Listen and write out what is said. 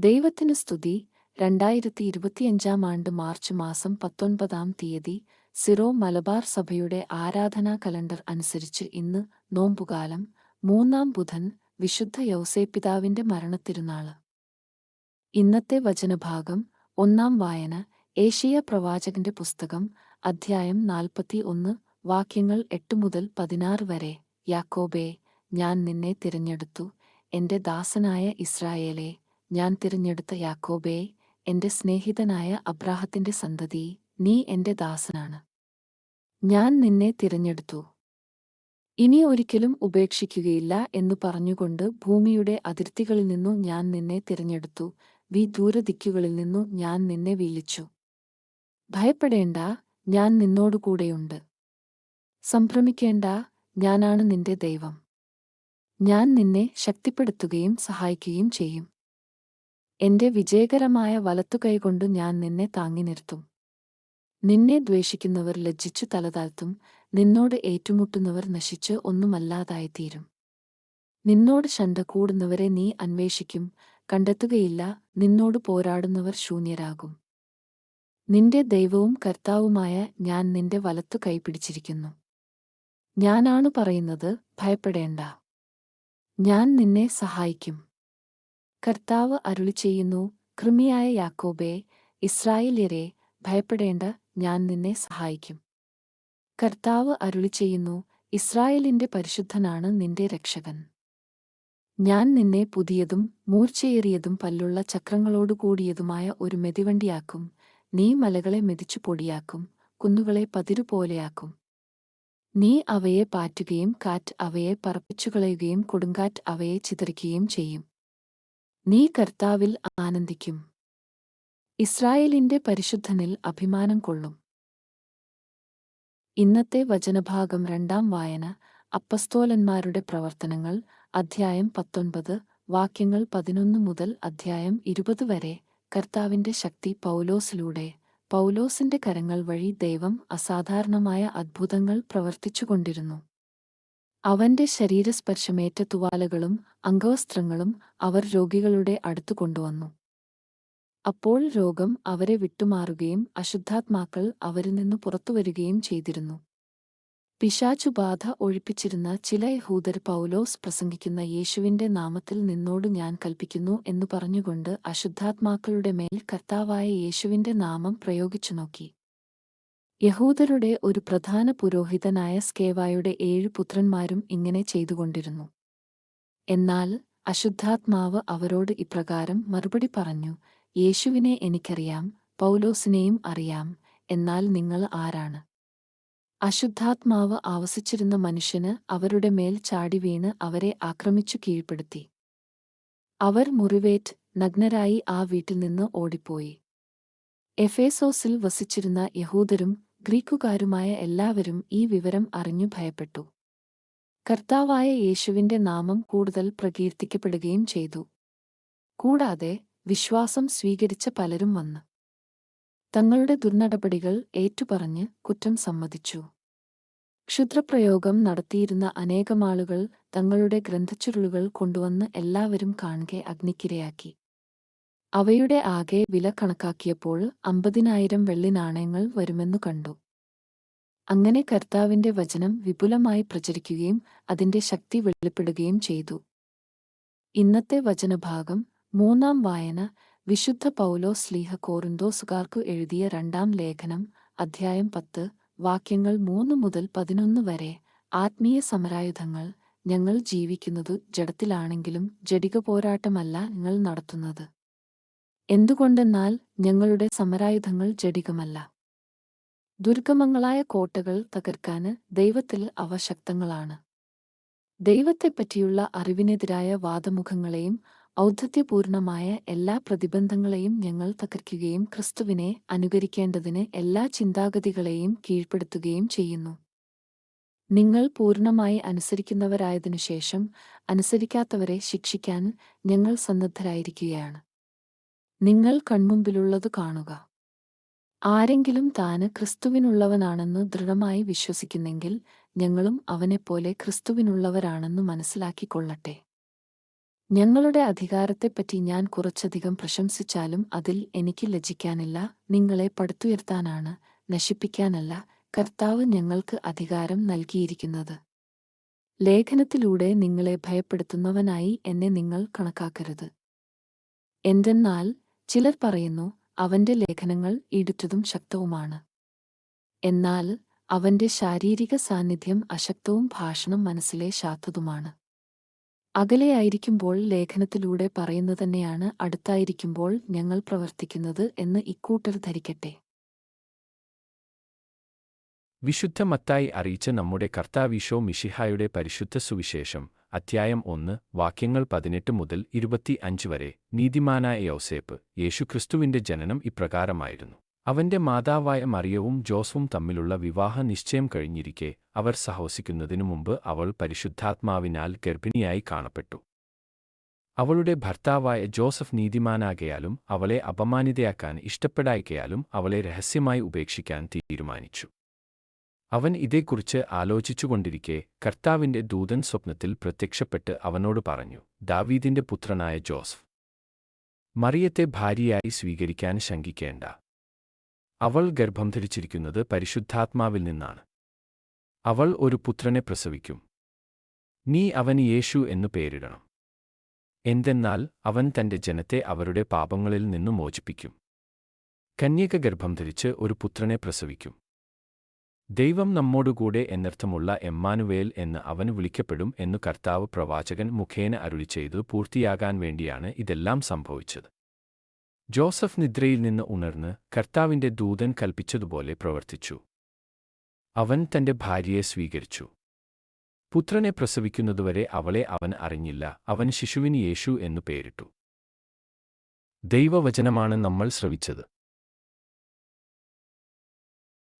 ദൈവത്തിന് സ്തുതി. രണ്ടായിരത്തി ഇരുപത്തിയഞ്ചാം ആണ്ട് മാർച്ച് മാസം പത്തൊൻപതാം തീയതി സിറോ മലബാർ സഭയുടെ ആരാധനാ കലണ്ടർ അനുസരിച്ച് ഇന്ന് നോമ്പുകാലം. മൂന്നാം ബുധൻ വിശുദ്ധ യൗസേപ്പിതാവിന്റെ മരണത്തിരുനാൾ ഇന്നത്തെ വചനഭാഗം ഒന്നാം വായന. ഏഷ്യ പ്രവാചകന്റെ പുസ്തകം അധ്യായം നാൽപ്പത്തി ഒന്ന് വാക്യങ്ങൾ എട്ട് മുതൽ പതിനാറ് വരെ. യാക്കോബേ ഞാൻ നിന്നെ തിരഞ്ഞെടുത്തു. എന്റെ ദാസനായ ഇസ്രായേലേ ഞാൻ തിരഞ്ഞെടുത്ത യാക്കോബേ എന്റെ സ്നേഹിതനായ അബ്രാഹത്തിന്റെ സന്തതി നീ എന്റെ ദാസനാണ്. ഞാൻ നിന്നെ തിരഞ്ഞെടുത്തു. ഇനി ഒരിക്കലും ഉപേക്ഷിക്കുകയില്ല എന്നു പറഞ്ഞുകൊണ്ട് ഭൂമിയുടെ അതിർത്തികളിൽ നിന്നു ഞാൻ നിന്നെ തിരഞ്ഞെടുത്തു. വി ദൂരദിക്കുകളിൽ നിന്നു ഞാൻ നിന്നെ വീലിച്ചു ഭയപ്പെടേണ്ട ഞാൻ നിന്നോടുകൂടെയുണ്ട് സംഭ്രമിക്കേണ്ട ഞാനാണ് നിന്റെ ദൈവം. ഞാൻ നിന്നെ ശക്തിപ്പെടുത്തുകയും സഹായിക്കുകയും ചെയ്യും. എന്റെ വിജയകരമായ വലത്തുകൈകൊണ്ട് ഞാൻ നിന്നെ താങ്ങി നിർത്തും. നിന്നെ ദ്വേഷിക്കുന്നവർ ലജ്ജിച്ചു തലതാഴ്ത്തും നിന്നോട് ഏറ്റുമുട്ടുന്നവർ നശിച്ച് ഒന്നുമല്ലാതായിത്തീരും. നിന്നോട് ശണ്ട കൂടുന്നവരെ നീ അന്വേഷിക്കും കണ്ടെത്തുകയില്ല നിന്നോട് പോരാടുന്നവർ ശൂന്യരാകും. നിന്റെ ദൈവവും കർത്താവുമായ ഞാൻ നിന്റെ വലത്തു കൈപിടിച്ചിരിക്കുന്നു ഞാനാണു പറയുന്നത് ഭയപ്പെടേണ്ട. ഞാൻ നിന്നെ സഹായിക്കും. കർത്താവ് അരുളി ചെയ്യുന്നു കൃമിയായ യാക്കോബേ ഇസ്രായേല്യരെ ഭയപ്പെടേണ്ട ഞാൻ നിന്നെ സഹായിക്കും. കർത്താവ് അരുളി ചെയ്യുന്നു ഇസ്രായേലിന്റെ പരിശുദ്ധനാണ് നിന്റെ രക്ഷകൻ. ഞാൻ നിന്നെ പുതിയതും മൂർച്ചയേറിയതും പല്ലുള്ള ചക്രങ്ങളോടുകൂടിയതുമായ ഒരു മെതിവണ്ടിയാക്കും. നീ മലകളെ മെതിച്ചു പൊടിയാക്കും കുന്നുകളെ പതിരുപോലെയാക്കും നീ അവയെ പാറ്റുകയും കാറ്റ് അവയെ പറപ്പിച്ചുകളയുകയും കൊടുങ്കാറ്റ് അവയെ ചിതറിക്കുകയും ചെയ്യും. നീ കർത്താവിൽ ആനന്ദിക്കും. ഇസ്രായേലിന്റെ പരിശുദ്ധനിൽ അഭിമാനം കൊള്ളും. ഇന്നത്തെ വചനഭാഗം രണ്ടാം വായന അപ്പസ്തോലന്മാരുടെ പ്രവർത്തനങ്ങൾ അധ്യായം പത്തൊൻപത് വാക്യങ്ങൾ പതിനൊന്ന് മുതൽ അധ്യായം ഇരുപത് വരെ കർത്താവിന്റെ ശക്തി പൗലോസിലൂടെ. പൗലോസിന്റെ കരങ്ങൾ വഴി ദൈവം അസാധാരണമായ അത്ഭുതങ്ങൾ പ്രവർത്തിച്ചുകൊണ്ടിരുന്നു. അവന്റെ ശരീരസ്പർശമേറ്റ തുവാലകളും അംഗവസ്ത്രങ്ങളും അവർ രോഗികളുടെ അടുത്തു കൊണ്ടുവന്നു. അപ്പോൾ രോഗം അവരെ വിട്ടുമാറുകയും അശുദ്ധാത്മാക്കൾ അവരിൽ നിന്നു പുറത്തുവരികയും ചെയ്തിരുന്നു. പിശാചുബാധ ഒഴിപ്പിച്ചിരുന്ന ചില യഹൂദർ പൗലോസ് പ്രസംഗിക്കുന്ന യേശുവിന്റെ നാമത്തിൽ നിന്നോട് ഞാൻ കൽപ്പിക്കുന്നു എന്നു പറഞ്ഞുകൊണ്ട് അശുദ്ധാത്മാക്കളുടെ മേൽ കർത്താവായ യേശുവിന്റെ നാമം പ്രയോഗിച്ചു നോക്കി യഹൂദരുടെ ഒരു പ്രധാന പുരോഹിതനായ സ്കേവായുടെ ഏഴ് പുത്രന്മാരും ഇങ്ങനെ ചെയ്തുകൊണ്ടിരുന്നു. എന്നാൽ അശുദ്ധാത്മാവ് അവരോട് ഇപ്രകാരം മറുപടി പറഞ്ഞു യേശുവിനെ എനിക്കറിയാം പൗലോസിനെയും അറിയാം എന്നാൽ നിങ്ങൾ ആരാണ്? അശുദ്ധാത്മാവ് ആവസിച്ചിരുന്ന മനുഷ്യന് അവരുടെ മേൽ ചാടി വീണ് അവരെ ആക്രമിച്ചു കീഴ്പ്പെടുത്തി. അവർ മുറിവേറ്റ് നഗ്നരായി ആ വീട്ടിൽ നിന്ന് ഓടിപ്പോയി. എഫേസോസിൽ വസിച്ചിരുന്ന യഹൂദരും ഗ്രീക്കുകാരുമായ എല്ലാവരും ഈ വിവരം അറിഞ്ഞു ഭയപ്പെട്ടു. കർത്താവായ യേശുവിന്റെ നാമം കൂടുതൽ പ്രകീർത്തിക്കപ്പെടുകയും ചെയ്തു. കൂടാതെ വിശ്വാസം സ്വീകരിച്ച പലരും വന്ന് തങ്ങളുടെ ദുർനടപടികൾ ഏറ്റുപറഞ്ഞ് കുറ്റം സമ്മതിച്ചു. ക്ഷുദ്രപ്രയോഗം നടത്തിയിരുന്ന അനേകമാളുകൾ തങ്ങളുടെ ഗ്രന്ഥച്ചുരുളുകൾ കൊണ്ടുവന്ന് എല്ലാവരും കാണുകെ അഗ്നിക്കിരയാക്കി. അവയുടെ ആകെ വില കണക്കാക്കിയപ്പോൾ അമ്പതിനായിരം വെള്ളി നാണയങ്ങൾ വരുമെന്നു കണ്ടു. അങ്ങനെ കർത്താവിന്റെ വചനം വിപുലമായി പ്രചരിക്കുകയും അതിന്റെ ശക്തി വെളിപ്പെടുകയും ചെയ്തു. ഇന്നത്തെ വചനഭാഗം മൂന്നാം വായന വിശുദ്ധ പൗലോ സ്ലീഹ കോറിന്തോസുകാർക്കു എഴുതിയ രണ്ടാം ലേഖനം അധ്യായം പത്ത് വാക്യങ്ങൾ മൂന്ന് മുതൽ പതിനൊന്ന് വരെ ആത്മീയ സമരായുധങ്ങൾ ഞങ്ങൾ ജീവിക്കുന്നത് ജഡത്തിലാണെങ്കിലും ജഡിക പോരാട്ടമല്ല നിങ്ങൾ നടത്തുന്നത്. എന്തുകൊണ്ടെന്നാൽ ഞങ്ങളുടെ സമരായുധങ്ങൾ ജഡികമല്ല ദുർഗമങ്ങളായ കോട്ടകൾ തകർക്കാന് ദൈവത്തിൽ അവ ശക്തങ്ങളാണ് ദൈവത്തെപ്പറ്റിയുള്ള അറിവിനെതിരായ വാദമുഖങ്ങളെയും ഔദ്ധത്യപൂർണമായ എല്ലാ പ്രതിബന്ധങ്ങളെയും ഞങ്ങൾ തകർക്കുകയും ക്രിസ്തുവിനെ അനുകരിക്കേണ്ടതിന് എല്ലാ ചിന്താഗതികളെയും കീഴ്പ്പെടുത്തുകയും ചെയ്യുന്നു. നിങ്ങൾ പൂർണമായി അനുസരിക്കുന്നവരായതിനുശേഷം അനുസരിക്കാത്തവരെ ശിക്ഷിക്കാൻ ഞങ്ങൾ സന്നദ്ധരായിരിക്കുകയാണ്. നിങ്ങൾ കൺമുമ്പിലുള്ളത് കാണുക. ആരെങ്കിലും താന് ക്രിസ്തുവിനുള്ളവനാണെന്ന് ദൃഢമായി വിശ്വസിക്കുന്നെങ്കിൽ ഞങ്ങളും അവനെപ്പോലെ ക്രിസ്തുവിനുള്ളവരാണെന്ന് മനസ്സിലാക്കിക്കൊള്ളട്ടെ. ഞങ്ങളുടെ അധികാരത്തെപ്പറ്റി ഞാൻ കുറച്ചധികം പ്രശംസിച്ചാലും അതിൽ എനിക്ക് ലജ്ജിക്കാനില്ല. നിങ്ങളെ പടുത്തുയർത്താനാണ് നശിപ്പിക്കാനല്ല. കർത്താവ് ഞങ്ങൾക്ക് അധികാരം നൽകിയിരിക്കുന്നത്. ലേഖനത്തിലൂടെ നിങ്ങളെ ഭയപ്പെടുത്തുന്നവനായി എന്നെ നിങ്ങൾ കണക്കാക്കരുത്. എന്തെന്നാൽ ചിലർ പറയുന്നു അവന്റെ ലേഖനങ്ങൾ ഇടുത്തതും ശക്തവുമാണ്. എന്നാൽ അവന്റെ ശാരീരിക സാന്നിധ്യം അശക്തവും ഭാഷണം മനസ്സിലെ ശാത്തതുമാണ് അകലെയായിരിക്കുമ്പോൾ ലേഖനത്തിലൂടെ പറയുന്നതന്നെയാണ് അടുത്തായിരിക്കുമ്പോൾ ഞങ്ങൾ പ്രവർത്തിക്കുന്നത് എന്ന് ഇക്കൂട്ടർ ധരിക്കട്ടെ. വിശുദ്ധ മത്തായി അറിയിച്ച നമ്മുടെ കർത്താവീശോ മിഷിഹായുടെ പരിശുദ്ധ സുവിശേഷം. അധ്യായം ഒന്ന് വാക്യങ്ങൾ പതിനെട്ട് മുതൽ ഇരുപത്തി അഞ്ച് വരെ. നീതിമാനായ യോസേപ്പ് യേശുക്രിസ്തുവിന്റെ ജനനം ഇപ്രകാരമായിരുന്നു. അവന്റെ മാതാവായ മറിയവും ജോസഫും തമ്മിലുള്ള വിവാഹ നിശ്ചയം കഴിഞ്ഞിരിക്കെ അവർ സഹവസിക്കുന്നതിനു മുമ്പ് അവൾ പരിശുദ്ധാത്മാവിനാൽ ഗർഭിണിയായി കാണപ്പെട്ടു. അവളുടെ ഭർത്താവായ ജോസഫ് നീതിമാനാകയാലും അവളെ അപമാനിതയാക്കാൻ ഇഷ്ടപ്പെടായിക്കയാലും അവളെ രഹസ്യമായി ഉപേക്ഷിക്കാൻ തീരുമാനിച്ചു. അവൻ ഇതേക്കുറിച്ച് ആലോചിച്ചുകൊണ്ടിരിക്കെ കർത്താവിന്റെ ദൂതൻ സ്വപ്നത്തിൽ പ്രത്യക്ഷപ്പെട്ട് അവനോട് പറഞ്ഞു ദാവീദിന്റെ പുത്രനായ ജോസഫ് മറിയത്തെ ഭാര്യയായി സ്വീകരിക്കാൻ ശങ്കിക്കേണ്ട. അവൾ ഗർഭം ധരിച്ചിരിക്കുന്നത് പരിശുദ്ധാത്മാവിൽ നിന്നാണ്. അവൾ ഒരു പുത്രനെ പ്രസവിക്കും. നീ അവന് യേശു എന്നു പേരിടണം. എന്തെന്നാൽ അവൻ തന്റെ ജനത്തെ അവരുടെ പാപങ്ങളിൽ നിന്നു മോചിപ്പിക്കും. കന്യക ഗർഭം ധരിച്ച് ഒരു പുത്രനെ പ്രസവിക്കും. ദൈവം നമ്മോടുകൂടെ എന്നർത്ഥമുള്ള എമ്മാനുവേൽ എന്ന് അവന് വിളിക്കപ്പെടും എന്നു കർത്താവ് പ്രവാചകൻ മുഖേന അരുളി ചെയ്തു പൂർത്തിയാകാൻ വേണ്ടിയാണ് ഇതെല്ലാം സംഭവിച്ചത്. ജോസഫ് നിദ്രയിൽ നിന്ന് ഉണർന്ന് കർത്താവിന്റെ ദൂതൻ കൽപ്പിച്ചതുപോലെ പ്രവർത്തിച്ചു. അവൻ തന്റെ ഭാര്യയെ സ്വീകരിച്ചു. പുത്രനെ പ്രസവിക്കുന്നതുവരെ അവളെ അവൻ അറിഞ്ഞില്ല അവൻ ശിശുവിന് യേശു എന്നു പേരിട്ടു. ദൈവവചനമാണ് നമ്മൾ ശ്രവിച്ചത്.